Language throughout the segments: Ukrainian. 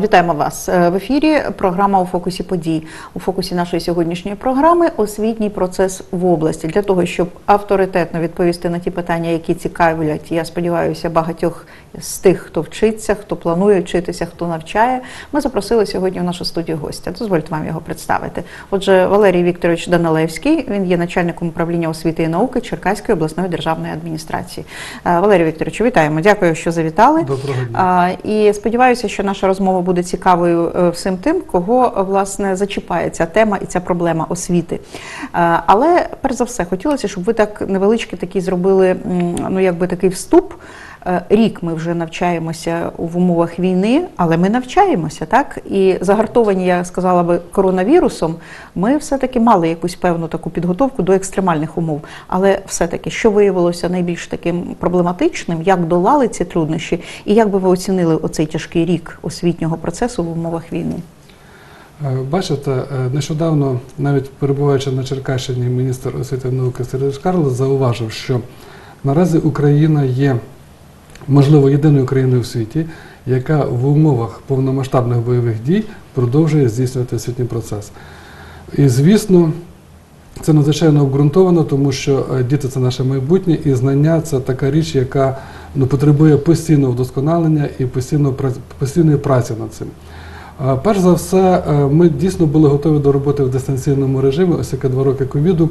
Вітаємо вас Е, в ефірі. Програма у фокусі подій. У фокусі нашої сьогоднішньої програми освітній процес в області для того, щоб авторитетно відповісти на ті питання, які цікавлять. Я сподіваюся, багатьох з тих, хто вчиться, хто планує вчитися, хто навчає. Ми запросили сьогодні в нашу студію гостя. Дозвольте вам його представити. Отже, Валерій Вікторович Данилевський. Він є начальником управління освіти і науки Черкаської обласної державної адміністрації. Е, Валерій Вікторович, вітаємо. Дякую, що завітали. Доброго дня. І сподіваюся, що наша розмова буде цікавою е, всім тим, кого власне зачіпає ця тема і ця проблема освіти. Але перш за все хотілося, щоб ви так невеличкий такий зробили ну якби такий вступ. Е, Рік ми вже навчаємося в умовах війни, але ми навчаємося, так і загартовані, я сказала би, коронавірусом. Ми все-таки мали якусь певну таку підготовку до екстремальних умов. Але все-таки, що виявилося найбільш таким проблематичним, як долали ці труднощі, і як би ви оцінили оцей тяжкий рік освітнього процесу в умовах війни? Е, Бачите, е, нещодавно, навіть перебуваючи на Черкащині, міністр освіти і науки Сергій Шкарлес зауважив, що наразі Україна є, можливо, єдиною країною в світі, яка в умовах повномасштабних бойових дій продовжує здійснювати освітній процес. І звісно, це надзвичайно обґрунтовано, тому що е, діти це наше майбутнє, і знання це така річ, яка ну, потребує постійного вдосконалення і постійного, прац- постійної праці над цим. Е, Перш за все, е, ми дійсно були готові до роботи в дистанційному режимі, оскільки два роки ковіду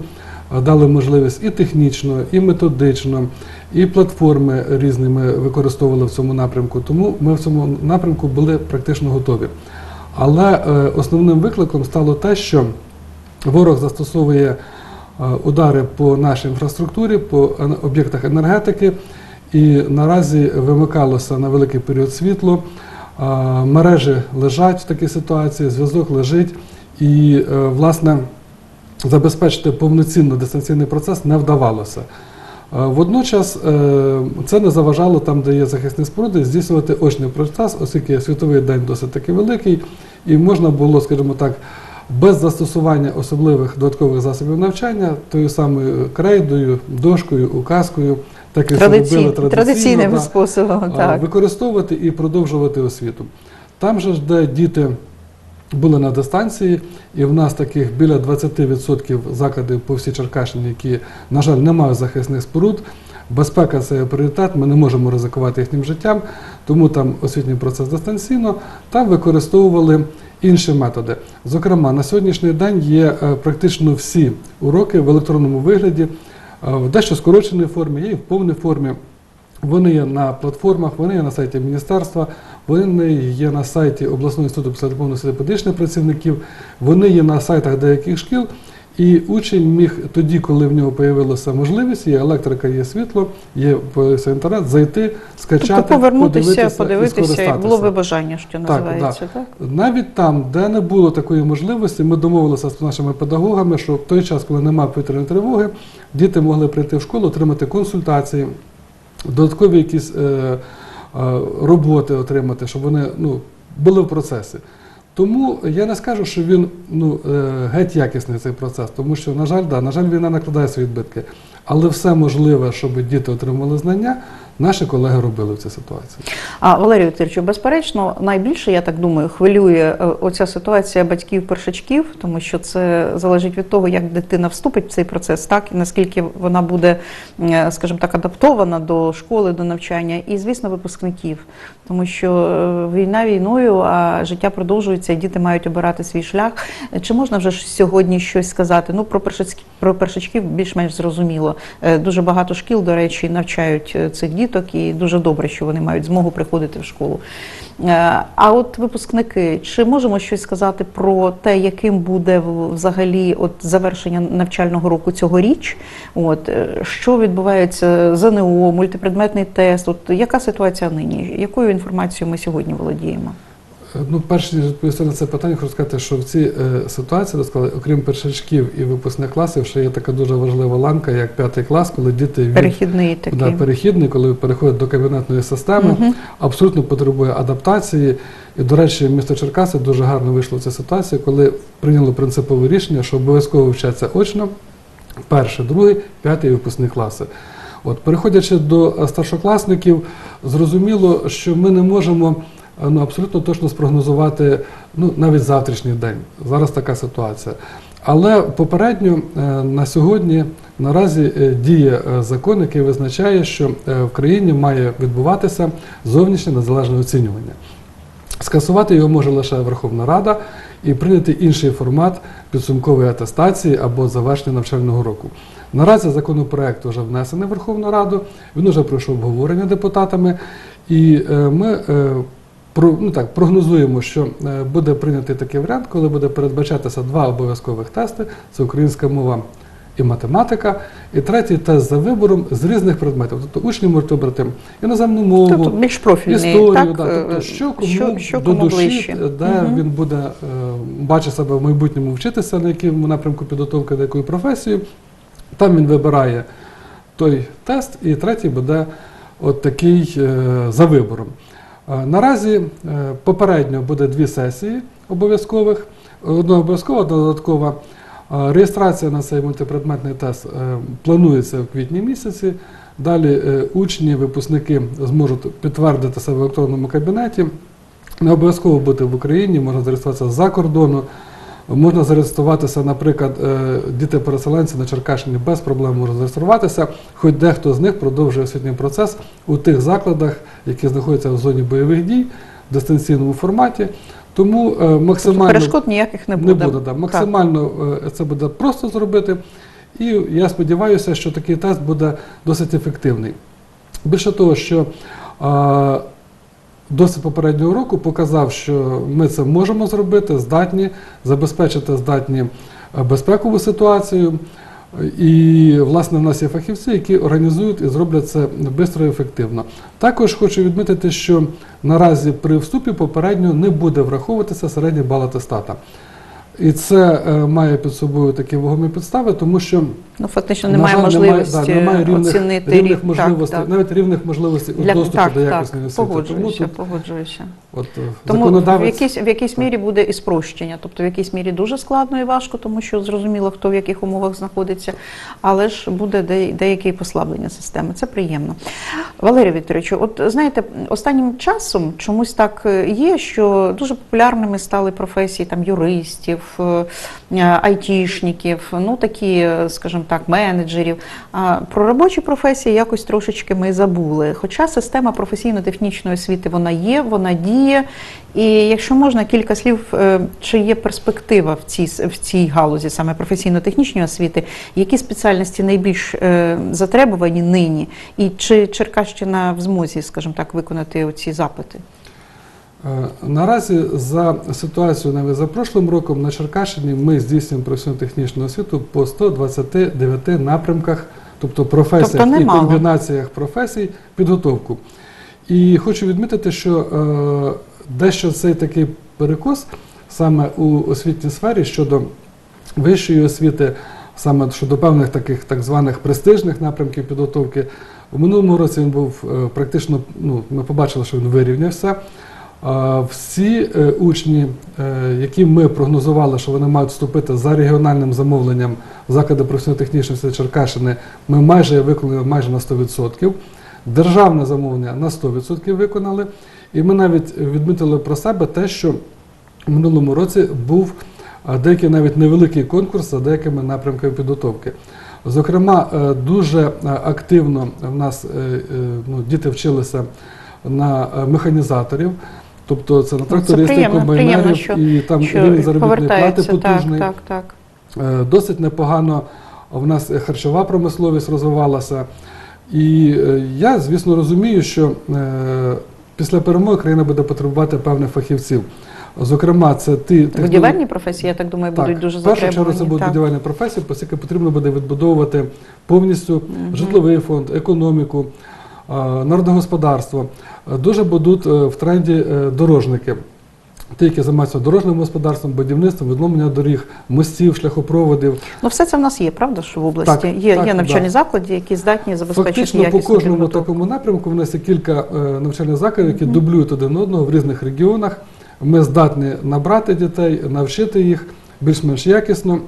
дали можливість і технічно, і методично, і платформи різні ми використовували в цьому напрямку. Тому ми в цьому напрямку були практично готові. Але е, основним викликом стало те, що ворог застосовує е, удари по нашій інфраструктурі, по об'єктах енергетики, і наразі вимикалося на великий період світло. Е, Мережі лежать в такій ситуації, зв'язок лежить, і власне забезпечити повноцінно дистанційний процес не вдавалося. Е, Водночас е, це не заважало там, де є захисні споруди, здійснювати очний процес, оскільки світовий день досить таки великий, і можна було, скажімо так, без застосування особливих додаткових засобів навчання, тою самою крейдою, дошкою, указкою, так і що робили Традиційним, традиційно, традиційним да, способом, так. використовувати і продовжувати освіту. Там же ж, де діти були на дистанції, і в нас таких біля 20% закладів по всій Черкащині, які, на жаль, не мають захисних споруд. Безпека це пріоритет, ми не можемо ризикувати їхнім життям, тому там освітній процес дистанційно, там використовували інші методи. Зокрема, на сьогоднішній день є е, практично всі уроки в електронному вигляді, е, в дещо скороченій формі, є і в повній формі. Вони є на платформах, вони є на сайті міністерства, вони є на сайті обласного інституту психологічних освіти педагогічних працівників, вони є на сайтах деяких шкіл. І учень міг тоді, коли в нього з'явилася можливість, є електрика, є світло, є інтернет, зайти, скачати, Тобто повернутися, подивитися, подивитися, і скористатися. було би бажання, що називається, так? Навіть там, де не було такої можливості, ми домовилися з нашими педагогами, що в той час, коли немає повітряної тривоги, діти могли прийти в школу, отримати консультації, додаткові якісь е, роботи отримати, щоб вони ну, були в процесі. Тому я не скажу, що він ну, е, геть якісний цей процес, тому що, на жаль, да, на жаль, війна накладає свої відбитки. Але все можливе, щоб діти отримали знання, наші колеги робили в цій ситуації. А Валерію Вікторовичу, безперечно, найбільше, я так думаю, хвилює е, оця ситуація батьків-першачків, тому що це залежить від того, як дитина вступить в цей процес, так і наскільки вона буде, е, скажімо так, адаптована до школи, до навчання, і звісно, випускників, тому що е, війна війною, а життя продовжується, і діти мають обирати свій шлях. Чи можна вже сьогодні щось сказати? Ну про першачків, про першачків більш-менш зрозуміло. Дуже багато шкіл, до речі, навчають цих діток, і дуже добре, що вони мають змогу приходити в школу. Е, А от випускники, чи можемо щось сказати про те, яким буде взагалі от завершення навчального року цьогоріч? От е, що відбувається ЗНО, мультипредметний тест? От яка ситуація нині? Якою інформацією ми сьогодні володіємо? Ну, перш ніж відповісти на це питання, хочу сказати, що в цій е, ситуації розказали, окрім першачків і випускних класів, ще є така дуже важлива ланка, як п'ятий клас, коли діти від Перехідний такий. да, перехідний, коли переходять до кабінетної системи, Мгм. абсолютно потребує адаптації. І, до речі, місто Черкаси дуже гарно вийшло в цій ситуації, коли прийняло принципове рішення, що обов'язково вчаться очно перший, другий, п'ятий випускні класи. От, переходячи до е, старшокласників, зрозуміло, що ми не можемо ну, абсолютно точно спрогнозувати ну, навіть завтрашній день. Зараз така ситуація. Але попередньо е, на сьогодні наразі е, діє е, закон, який визначає, що в країні має відбуватися зовнішнє незалежне оцінювання. Скасувати його може лише Верховна Рада і прийняти інший формат підсумкової атестації або завершення навчального року. Наразі законопроект вже внесений в Верховну Раду, він вже пройшов обговорення депутатами, і ми ну так, прогнозуємо, що е, буде прийнятий такий варіант, коли буде передбачатися два обов'язкових тести: це українська мова і математика, і третій тест за вибором з різних предметів. Тобто учні можуть обрати іноземну мову. Тобто більш профільний, Історію, так, да, тобто, е, що кому, що, що до кому душі, ближче. де Мгм. він буде е, бачить себе в майбутньому вчитися, на якому напрямку підготовки до якої професії. Там він вибирає той тест, і третій буде от такий е, за вибором. Наразі е, попередньо буде дві сесії обов'язкових. Одна обов'язкова, додаткова. Реєстрація на цей мультипредметний тест е, планується в квітні місяці. Далі е, учні, випускники зможуть підтвердити себе в електронному кабінеті. Не обов'язково бути в Україні, можна зареєструватися з-за кордону. Можна зареєструватися, наприклад, е, діти-переселенці на Черкащині без проблем можуть зареєструватися, хоч дехто з них продовжує освітній процес у тих закладах, які знаходяться в зоні бойових дій в дистанційному форматі. Тому е, Тобто максимально перешкод ніяких не буде. не буде да. Максимально е, це буде просто зробити. І я сподіваюся, що такий тест буде досить ефективний. Більше того, що досить попереднього року показав, що ми це можемо зробити, здатні забезпечити здатні е, безпекову ситуацію. І, власне, в нас є фахівці, які організують і зроблять це швидко і ефективно. Також хочу відмітити, що наразі при вступі попередньо не буде враховуватися середній бал атестата. І це е, має під собою такі вагомі підстави, тому що Ну, фактично на немає жаль, можливості да, немає рівних, оцінити рівних рік. можливостей, так, так. навіть рівних можливостей у доступу так, до так, якісної освіти. Погоджуюся, погоджуюся. от, е, Тому в якійсь, в якійсь мірі буде і спрощення, тобто в якійсь мірі дуже складно і важко, тому що зрозуміло, хто в яких умовах знаходиться, але ж буде де, деяке послаблення системи. Це приємно. Валерій Вікторовичу, от знаєте, останнім часом чомусь так е, є, що дуже популярними стали професії там юристів, айтішників, ну такі, е, скажімо так, менеджерів. А про робочі професії якось трошечки ми забули. Хоча система професійно-технічної освіти вона є, вона діє. І якщо можна, кілька слів, е, чи є перспектива в цій, в цій галузі саме професійно-технічної освіти, які спеціальності найбільш е, затребувані нині, і чи Черкащина в змозі, скажімо так, виконати оці запити? Е, Наразі за ситуацією навіть за прошлим роком на Черкащині ми здійснюємо професійно-технічну освіту по 129 напрямках, тобто професіях Тобто і комбінаціях професій, підготовку. І хочу відмітити, що е, дещо цей такий перекос саме у освітній сфері щодо вищої освіти, саме щодо певних таких так званих престижних напрямків підготовки. У минулому році він був е, практично, ну, ми побачили, що він вирівнявся. Всі е, учні, е, які ми прогнозували, що вони мають вступити за регіональним замовленням професійно-технічної освіти Черкащини, ми майже виконали майже на 100%. Державне замовлення на 100% виконали. І ми навіть відмітили про себе те, що в минулому році був е, деякий навіть невеликий конкурс за деякими напрямками підготовки. Зокрема, дуже активно в нас ну, діти вчилися на механізаторів, тобто це на Ну, трактористів, приємно, комбайнерів, що, і там що рівень заробітної плати повертається. Так, потужний. так, так. Е, Досить непогано в нас харчова промисловість розвивалася. І е, я, звісно, розумію, що е, після перемоги країна буде потребувати певних фахівців. Зокрема, це ті Будівельні професії, я так думаю, будуть дуже в першу чергу це будуть будівельні професії, оскільки потрібно буде відбудовувати повністю Мгм. житловий фонд, економіку, народне господарство. Е, Дуже будуть е, в тренді е, дорожники. Ті, які займаються дорожнім господарством, будівництвом, відломлення доріг, мостів, шляхопроводів. Ну, все це в нас є, правда ж в області? Так, є, так, є навчальні да. заклади, які здатні забезпечити Фактично по кожному підготовку. такому напрямку в нас є кілька е, навчальних закладів, які Мгм. дублюють один одного в різних регіонах. Ми здатні набрати дітей, навчити їх більш-менш якісно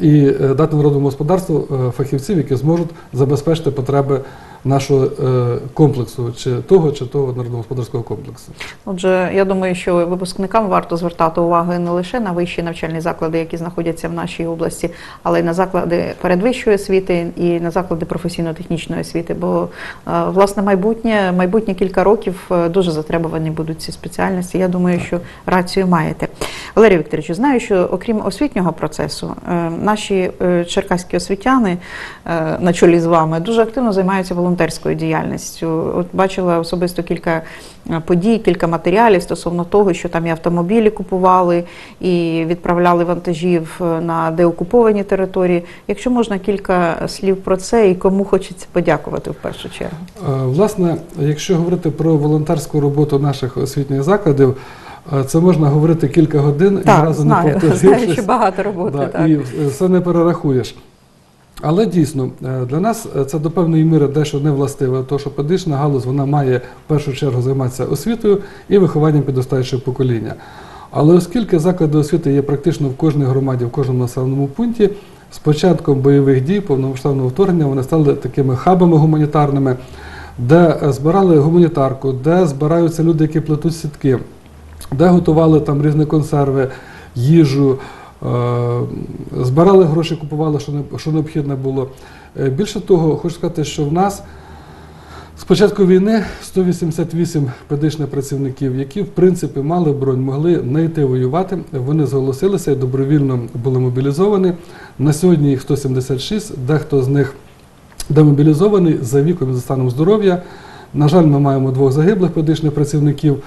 і е, дати народному господарству е, фахівців, які зможуть забезпечити потреби нашого е, комплексу, чи того, чи того народно-господарського комплексу. Отже, я думаю, що випускникам варто звертати увагу не лише на вищі навчальні заклади, які знаходяться в нашій області, але й на заклади передвищої освіти і на заклади професійно-технічної освіти. Бо е, власне майбутнє, майбутнє кілька років е, дуже затребувані будуть ці спеціальності. Я думаю, що рацію маєте. Валерій Вікторович, знаю, що окрім освітнього процесу, е, наші е, черкаські освітяни е, на чолі з вами дуже активно займаються волонтерською діяльністю. От бачила особисто кілька подій, кілька матеріалів стосовно того, що там і автомобілі купували, і відправляли вантажів на деокуповані території. Якщо можна кілька слів про це і кому хочеться подякувати в першу чергу. Власне, якщо говорити про волонтерську роботу наших освітніх закладів, це можна говорити кілька годин і разу знаю, не повторившись. знаю, що багато роботи. Да, так. і все не перерахуєш. Але дійсно, е, для нас е, це до певної міри дещо не властиве, тому що педагогічна галузь вона має в першу чергу займатися освітою і вихованням підростаючого покоління. Але оскільки заклади освіти є практично в кожній громаді, в кожному населеному пункті, з початком бойових дій, повномасштабного вторгнення, вони стали такими хабами гуманітарними, де е, збирали гуманітарку, де збираються люди, які плетуть сітки, де готували там різні консерви, їжу, е, збирали гроші, купували, що, не, що необхідно було. Е, Більше того, хочу сказати, що в нас з початку війни 188 педагогічних працівників, які в принципі мали бронь, могли не йти воювати. Вони зголосилися і добровільно були мобілізовані. На сьогодні їх 176, дехто з них демобілізований за віком і за станом здоров'я. На жаль, ми маємо двох загиблих педагогічних працівників.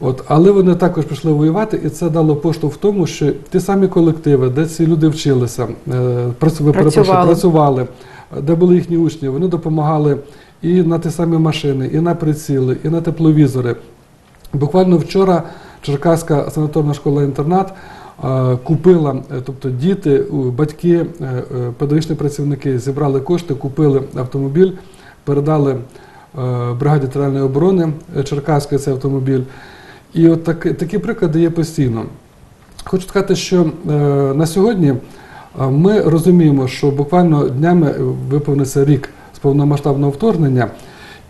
От, але вони також пішли воювати, і це дало поштовх в тому, що ті самі колективи, де ці люди вчилися, е, працю- ви, перепрошую, Працювали. працювали, де були їхні учні, вони допомагали і на ті самі машини, і на приціли, і на тепловізори. Буквально вчора Черкаська санаторна школа-інтернат е, купила, е, тобто діти, батьки, педагогічні працівники зібрали кошти, купили автомобіль, передали бригаді територіальної оборони Черкаської цей автомобіль. І от такі, такі приклади є постійно. Хочу сказати, що е, на сьогодні е, ми розуміємо, що буквально днями виповниться рік з повномасштабного вторгнення,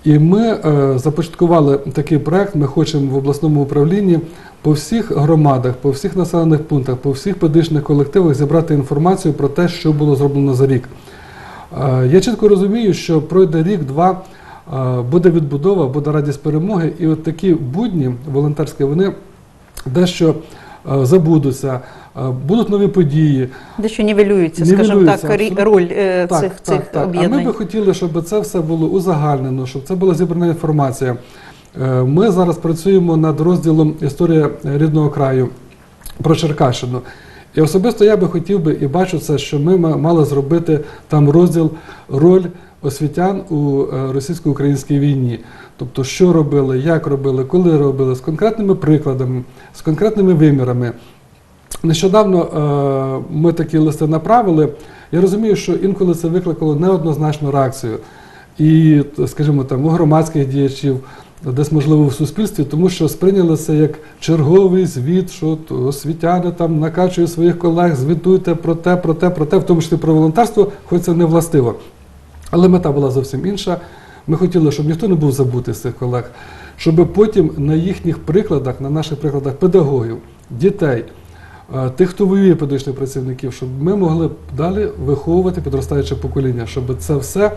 і ми е, започаткували такий проект. Ми хочемо в обласному управлінні по всіх громадах, по всіх населених пунктах, по всіх педагогічних колективах зібрати інформацію про те, що було зроблено за рік. Е, Я чітко розумію, що пройде рік-два, буде відбудова, буде радість перемоги, і от такі будні волонтерські вони дещо е, забудуться, е, будуть нові події. Дещо нівелюється, скажімо так, роль е, цих, цих А ми би хотіли, щоб це все було узагальнено, щоб це була зібрана інформація. Ми зараз працюємо над розділом Історія рідного краю про Черкащину. І особисто я би хотів би і бачу це, що ми мали зробити там розділ роль освітян у е, російсько-українській війні. Тобто, що робили, як робили, коли робили, з конкретними прикладами, з конкретними вимірами. Нещодавно е, ми такі листи направили. Я розумію, що інколи це викликало неоднозначну реакцію. І, скажімо, там у громадських діячів, десь можливо в суспільстві, тому що сприйняли це як черговий звіт, що освітяни там накачують своїх колег, звітуйте про те, про те, про те, в тому числі про волонтерство, хоч це не властиво. Але мета була зовсім інша. Ми хотіли, щоб ніхто не був забутий з цих колег, щоб потім на їхніх прикладах, на наших прикладах педагогів, дітей, е, тих, хто воює педагогічних працівників, щоб ми могли далі виховувати підростаюче покоління, щоб це все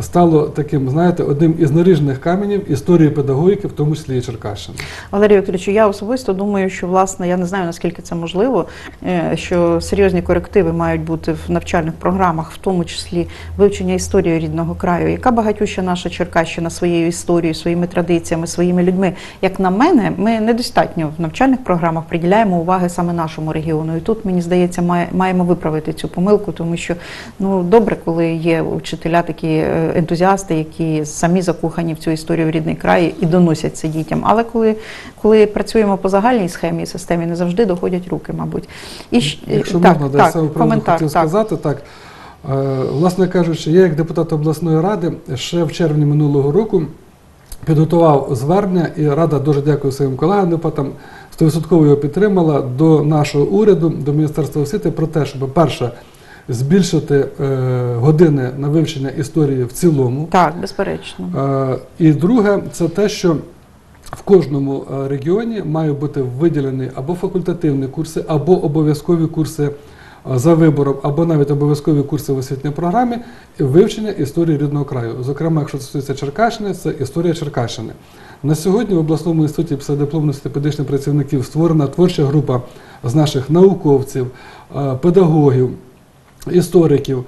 стало таким, знаєте, одним із наріжних каменів історії педагогіки, в тому числі і Черкащини. Валерій Вікторович, я особисто думаю, що власне я не знаю наскільки це можливо, е, що серйозні корективи мають бути в навчальних програмах, в тому числі вивчення історії рідного краю, яка багатюща наша Черкащина своєю історією, своїми традиціями, своїми людьми. Як на мене, ми недостатньо в навчальних програмах приділяємо уваги саме нашому регіону. І тут мені здається, має- маємо виправити цю помилку, тому що ну добре, коли є вчителя такі е, ентузіасти, які самі закохані в цю історію в рідний край і доносять це дітям. Але коли, коли працюємо по загальній схемі і системі, не завжди доходять руки, мабуть. І Якщо так, можна, так, я з коментар, хотів так. сказати, так. Е, Власне кажучи, я як депутат обласної ради ще в червні минулого року підготував звернення, і рада дуже дякую своїм колегам депутатам, 100% його підтримала до нашого уряду, до Міністерства освіти про те, щоб перше збільшити е, години на вивчення історії в цілому. Так, безперечно. Е, І друге, це те, що в кожному е, регіоні мають бути виділені або факультативні курси, або обов'язкові курси за вибором, або навіть обов'язкові курси в освітній програмі вивчення історії рідного краю. Зокрема, якщо це стосується Черкащини, це історія Черкащини. На сьогодні в обласному інституті псевдодипломних педагогічних працівників створена творча група з наших науковців, педагогів, істориків,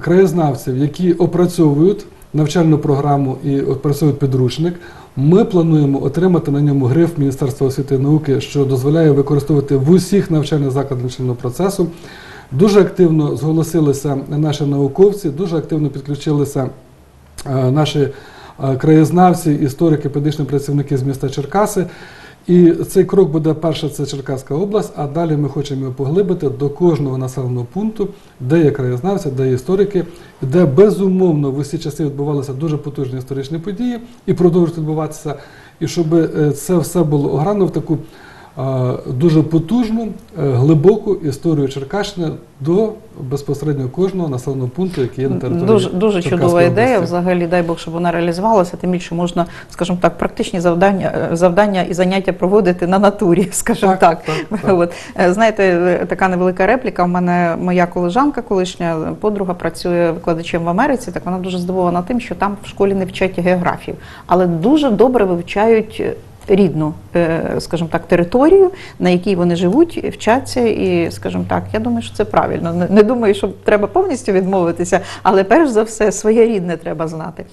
краєзнавців, які опрацьовують навчальну програму і опрацьовують підручник. Ми плануємо отримати на ньому гриф Міністерства освіти і науки, що дозволяє використовувати в усіх навчальних закладах навчального процесу. Дуже активно зголосилися наші науковці, дуже активно підключилися е, наші е, краєзнавці, історики, педагогічні працівники з міста Черкаси. І цей крок буде перше, це Черкаська область, а далі ми хочемо його поглибити до кожного населеного пункту, де є краєзнавці, де є історики, де безумовно в усі часи відбувалися дуже потужні історичні події і продовжують відбуватися. І щоб е, це все було ограно в таку дуже потужну, е, глибоку історію Черкащини до безпосередньо кожного населеного пункту, який є на території Дуже, дуже Черкаської чудова ідея. Взагалі, дай Бог, щоб вона реалізувалася. Тим більше можна, скажімо так, практичні завдання, е, завдання і заняття проводити на натурі, скажімо так. так, так. От е, знаєте, така невелика репліка. У мене моя колежанка, колишня подруга, працює викладачем в Америці. Так вона дуже здивована тим, що там в школі не вчать географію, але дуже добре вивчають. Рідну, е, скажімо так, територію, на якій вони живуть, вчаться, і, скажімо так, я думаю, що це правильно. Не, думаю, що треба повністю відмовитися, але перш за все своє рідне треба знати.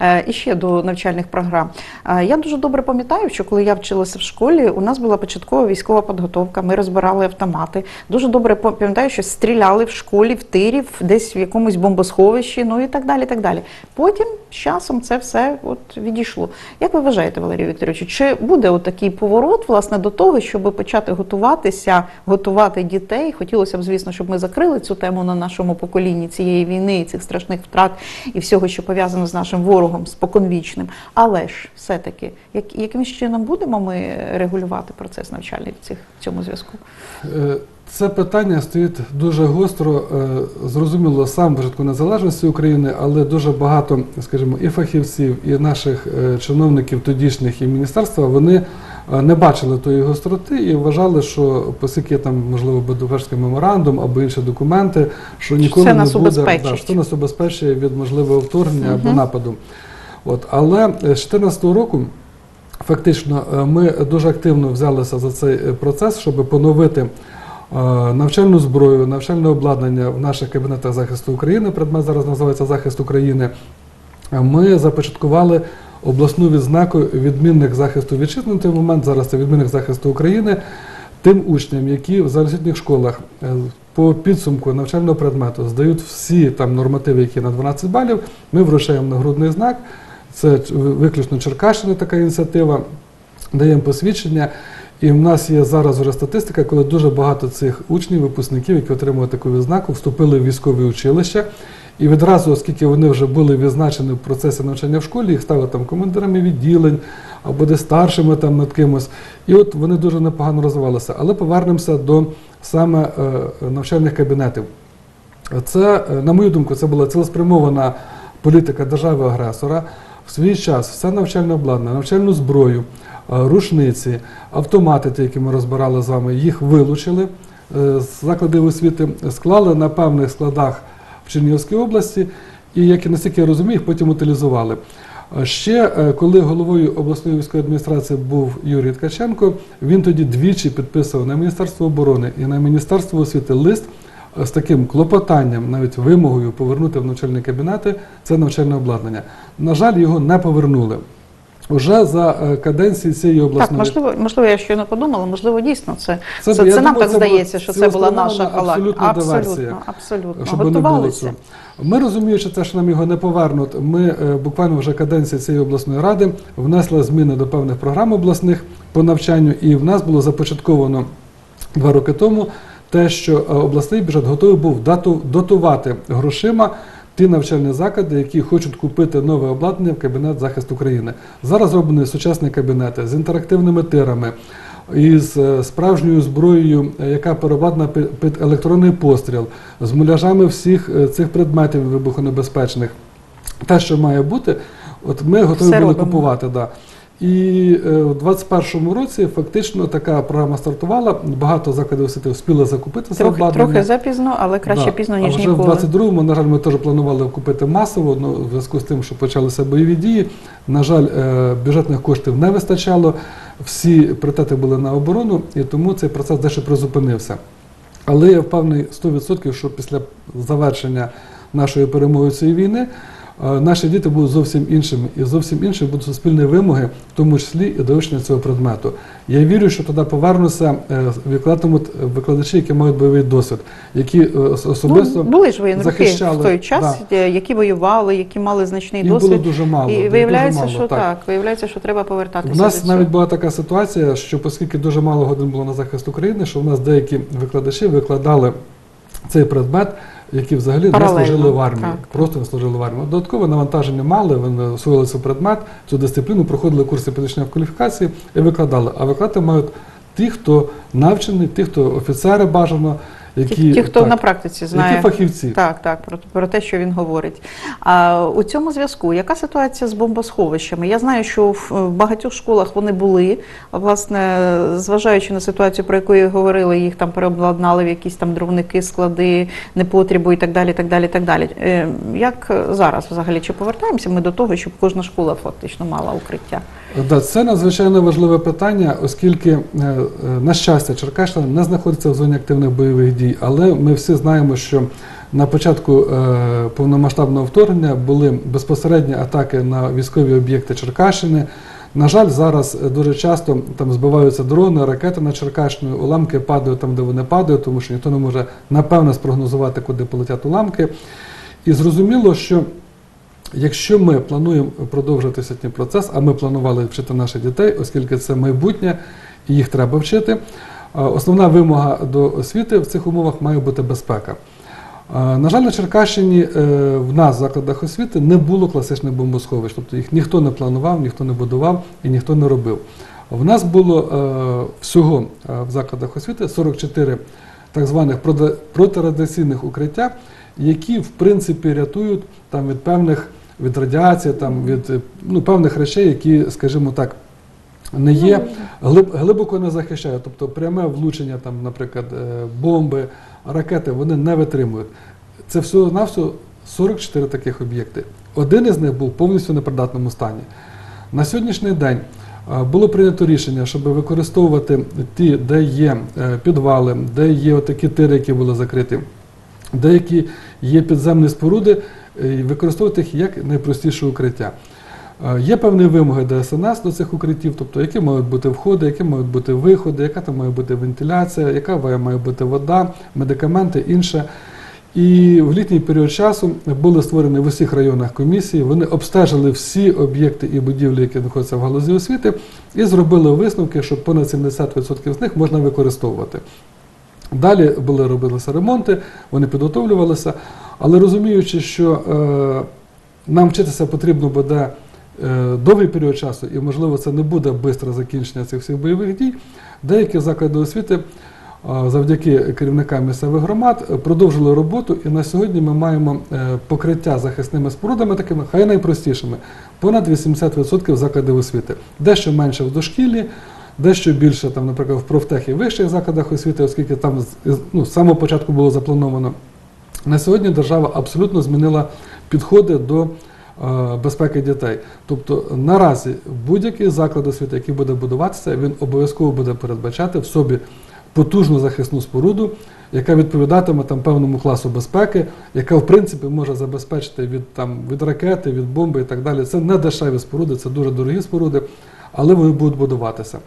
Е, І ще до навчальних програм. Е, Я дуже добре пам'ятаю, що коли я вчилася в школі, у нас була початкова військова підготовка, ми розбирали автомати. Дуже добре пам- пам'ятаю, що стріляли в школі, в тирі, в- десь в якомусь бомбосховищі, ну і так далі. так далі. Потім з часом це все от відійшло. Як ви вважаєте, Валерію Вікторовичу, чи буде отакий поворот власне до того, щоб почати готуватися, готувати дітей? Хотілося б, звісно, щоб ми закрили цю тему на нашому поколінні цієї війни, і цих страшних втрат і всього, що пов'язано з нашим ворогом, споконвічним. Але ж все-таки, як, яким чином будемо ми регулювати процес навчальний в цих в цьому зв'язку? Це питання стоїть дуже гостро. е, Зрозуміло, сам початку незалежності України, але дуже багато, скажімо, і фахівців, і наших е, чиновників тодішніх і міністерства вони е, не бачили тої гостроти і вважали, що є там можливо Будапештський меморандум або інші документи, що ніколи це не нас буде да, що це нас убезпечує від можливого вторгнення або нападу. От але з 2014 року. Фактично, ми дуже активно взялися за цей процес, щоб поновити навчальну зброю, навчальне обладнання в наших кабінетах захисту України. Предмет зараз називається захист України. Е, Ми започаткували обласну відзнаку відмінник захисту вітчизни на той момент. Зараз це відмінник захисту України. Тим учням, які в загальноосвітніх школах е, по підсумку навчального предмету здають всі там нормативи, які на 12 балів, ми вручаємо нагрудний знак. Це виключно Черкащина така ініціатива, даємо посвідчення. І в нас є зараз вже статистика, коли дуже багато цих учнів, випускників, які отримали таку відзнаку, вступили в військові училища. І відразу, оскільки вони вже були відзначені в процесі навчання в школі, їх стали там командирами відділень або десь старшими там над кимось. І от вони дуже непогано розвивалися. Але повернемося до саме е, навчальних кабінетів. Це, е, на мою думку, це була цілеспрямована політика держави-агресора. В свій час все навчальне обладнання, навчальну зброю, рушниці, автомати, ті, які ми розбирали з вами, їх вилучили е, з закладів освіти, склали на певних складах в Чернігівській області, і, як і наскільки я розумію, їх потім утилізували. Е, Ще е, коли головою обласної військової адміністрації був Юрій Ткаченко, він тоді двічі підписував на Міністерство оборони і на Міністерство освіти лист е, з таким клопотанням, навіть вимогою повернути в навчальні кабінети це навчальне обладнання. На жаль, його не повернули. Уже за е, каденції цієї Так, обласної можливо, можливо, я щойно подумала, можливо, дійсно це, Це- це, це, нам так здається, що це була наша халатність. абсолютна Абсолютно, абсолютно. щоб не було Готувалися. цього. Ми розуміючи те, що нам його не повернуть, ми е, буквально вже каденції цієї обласної ради внесли зміни до певних програм обласних по навчанню, і в нас було започатковано два роки тому те, що е, обласний бюджет готовий був дату, дотувати грошима. Ті навчальні заклади, які хочуть купити нове обладнання в кабінет захисту України. Зараз зроблені сучасні кабінети з інтерактивними тирами, із е, справжньою зброєю, е, яка переобладнана під електронний постріл, з муляжами всіх е, цих предметів вибухонебезпечних. Те, що має бути, от ми готові Все були робимо. купувати. Да. І е, у 2021 році фактично така програма стартувала. Багато закладів освіти встигли закупити Трохи, обладнання. трохи запізно, але краще Да. пізно, а вже ніколи. в 22-му, на жаль, ми теж планували купити масово, ну, в зв'язку з тим, що почалися бойові дії. На жаль, е, бюджетних коштів не вистачало, всі пріоритети були на оборону, і тому цей процес дещо призупинився. Але я впевнений 100%, що після завершення нашої перемоги цієї війни наші діти будуть зовсім іншими, і зовсім інші будуть суспільні вимоги, в тому числі і до вивчення цього предмету. Я вірю, що тоді повернуться е, викладатимуть викладачі, які мають бойовий досвід, які е, особисто ну, були ж воєнники в той час, е, які воювали, які мали значний їх було досвід. дуже мало. І дуже виявляється, мало, що так. виявляється, що треба У нас до цього. навіть була така ситуація, що оскільки дуже мало годин було на захист України, що в нас деякі викладачі викладали цей предмет, які взагалі не Паралельно, служили в армії, так. просто не служили в армії. Додаткове навантаження мали, вони освоїли цей предмет, цю дисципліну, проходили курси підвищення кваліфікації і викладали. А викладати мають ті, хто навчений, ті, хто офіцери бажано, які ті, ті, хто так, на практиці знає. які фахівці. Так, так, про, про те, що він говорить. А у цьому зв'язку, яка ситуація з бомбосховищами? Я знаю, що в багатьох школах вони були. Власне, зважаючи на ситуацію, про яку я говорила, їх там переобладнали в якісь там дровники, склади, непотрібу і так далі. так далі, так далі. Е, Як зараз взагалі? Чи повертаємося ми до того, щоб кожна школа фактично мала укриття? Да, це надзвичайно важливе питання, оскільки, е, е, на щастя, Черкащина не знаходиться в зоні активних бойових дій, але ми всі знаємо, що на початку е, повномасштабного вторгнення були безпосередні атаки на військові об'єкти Черкащини. На жаль, зараз дуже часто там збиваються дрони, ракети на Черкащину, уламки падають там, де вони падають, тому що ніхто не може напевно спрогнозувати, куди полетять уламки. І зрозуміло, що Якщо ми плануємо продовжити освітній процес, а ми планували вчити наших дітей, оскільки це майбутнє і їх треба вчити, основна вимога до освіти в цих умовах має бути безпека. На жаль, на Черкащині е, в нас в закладах освіти не було класичних бомбосховищ, тобто їх ніхто не планував, ніхто не будував і ніхто не робив. В нас було е, всього е, в закладах освіти 44 так званих протирадіаційних укриття, які в принципі рятують там від певних від радіації, там від е, ну, певних речей, які, скажімо так, не є глибоко не захищають. Тобто пряме влучення, там, наприклад, е, бомби, ракети, вони не витримують. Це всього на всього 44 таких об'єкти. Один із них був повністю в непридатному стані. На сьогоднішній день е, було прийнято рішення, щоб використовувати ті, де є е, підвали, де є такі тири, які були закриті, деякі є підземні споруди, використовувати їх як найпростіше укриття. Є певні вимоги ДСНС до цих укриттів, тобто які мають бути входи, які мають бути виходи, яка там має бути вентиляція, яка має бути вода, медикаменти, інше. І в літній період часу були створені в усіх районах комісії. Вони обстежили всі об'єкти і будівлі, які знаходяться в галузі освіти, і зробили висновки, що понад 70% з них можна використовувати. Далі були робилися ремонти, вони підготовлювалися, але розуміючи, що е, нам вчитися потрібно буде довгий період часу, і можливо це не буде швидке закінчення цих всіх бойових дій, деякі заклади освіти е, завдяки керівникам місцевих громад е, продовжили роботу, і на сьогодні ми маємо е, покриття захисними спорудами, такими хай найпростішими, понад 80% закладів освіти, дещо менше в дошкіллі. Дещо більше, там, наприклад, в профтех і вищих закладах освіти, оскільки там ну, з самого початку було заплановано. На сьогодні держава абсолютно змінила підходи до е, безпеки дітей. Тобто наразі будь-який заклад освіти, який буде будуватися, він обов'язково буде передбачати в собі потужну захисну споруду, яка відповідатиме там певному класу безпеки, яка в принципі може забезпечити від там від ракети, від бомби і так далі. Це не дешеві споруди, це дуже дорогі споруди, але вони будуть будуватися.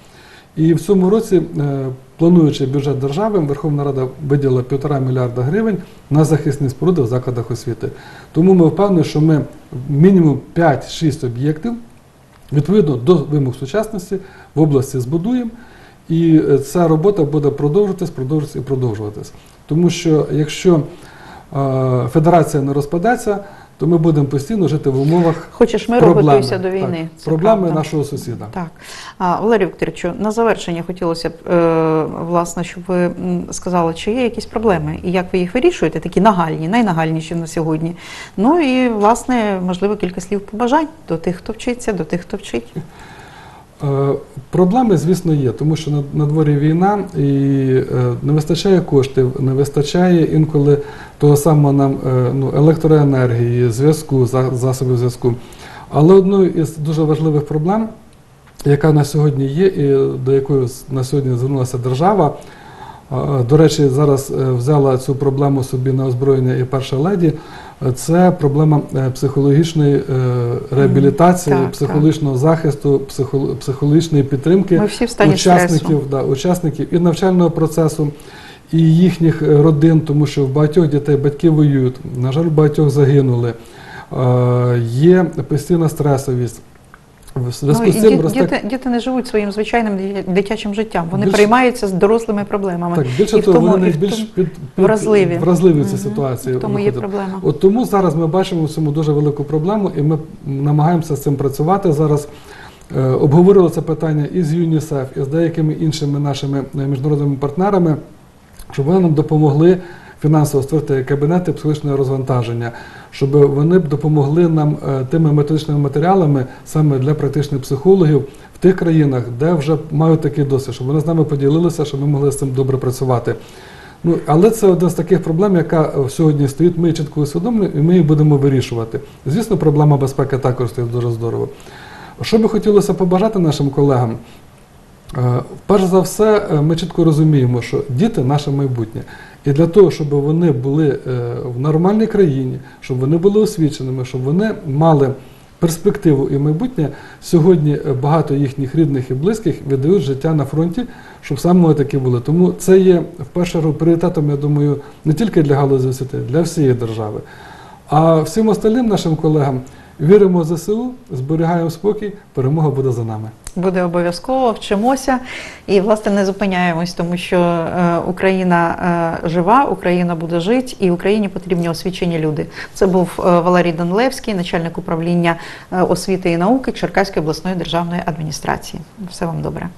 І в цьому році, е, плануючи бюджет держави, Верховна Рада виділила 1,5 мільярда гривень на захисні споруди в закладах освіти. Тому ми впевнені, що ми мінімум 5-6 об'єктів відповідно до вимог сучасності в області збудуємо. І е, ця робота буде продовжуватись, продовжуватись і продовжуватись. Тому що якщо е, федерація не розпадеться, то ми будемо постійно жити в умовах Хочеш миру, готуйся до війни. Так, проблеми правда. нашого сусіда. Так, а, Валерій Вікторовичу, на завершення хотілося б е, власне, щоб ви сказали, чи є якісь проблеми і як ви їх вирішуєте, такі нагальні, найнагальніші на сьогодні. Ну і власне, можливо, кілька слів побажань до тих, хто вчиться, до тих, хто вчить. Е, Проблеми, звісно, є, тому що на, дворі війна і е, не вистачає коштів, не вистачає інколи того самого нам е, ну, електроенергії, зв'язку, за- засобів зв'язку. Але одною із дуже важливих проблем, яка на сьогодні є, і до якої на сьогодні звернулася держава, до речі, зараз е, взяла цю проблему собі на озброєння і перша леді. Це проблема е, психологічної е, реабілітації, так, психологічного захисту, психологічної підтримки учасників, да, учасників і навчального процесу, і їхніх родин, тому що в багатьох дітей батьки воюють, на жаль, багатьох загинули. Є постійна стресовість. В зв'язку Ну, і з цим діти, діти, не живуть своїм звичайним дитячим життям. Вони Більше- приймаються з дорослими проблемами. так, більше і того, тому- вони найбільш під, під, вразливі. вразливі в ситуації. В тому є проблема. От тому зараз ми бачимо в цьому дуже велику проблему, і ми намагаємося з цим працювати зараз. Е, Обговорили це питання і з ЮНІСЕФ, і з деякими іншими нашими е, міжнародними партнерами, щоб вони нам допомогли фінансово створити кабінети психологічного розвантаження, щоб вони б допомогли нам е, тими методичними матеріалами саме для практичних психологів в тих країнах, де вже мають такий досвід, щоб вони з нами поділилися, щоб ми могли з цим добре працювати. Ну, але це один з таких проблем, яка е, сьогодні стоїть. Ми чітко усвідомлюємо і ми її будемо вирішувати. Звісно, проблема безпеки також стоїть дуже здорово. Що би хотілося побажати нашим колегам? Е, Перш за все, ми чітко розуміємо, що діти наше майбутнє. І для того, щоб вони були е, в нормальній країні, щоб вони були освіченими, щоб вони мали перспективу і майбутнє, сьогодні е, багато їхніх рідних і близьких віддають життя на фронті, щоб саме такі були. Тому це є в першу пріоритетом, я думаю, не тільки для галузі освіти, для всієї держави. А всім остальним нашим колегам віримо в ЗСУ, зберігаємо спокій, перемога буде за нами. Буде обов'язково, вчимося і власне не зупиняємось, тому що е, Україна е, жива, Україна буде жити, і Україні потрібні освічені люди. Це був е, Валерій Данилевський, начальник управління е, освіти і науки Черкаської обласної державної адміністрації. Все вам добре.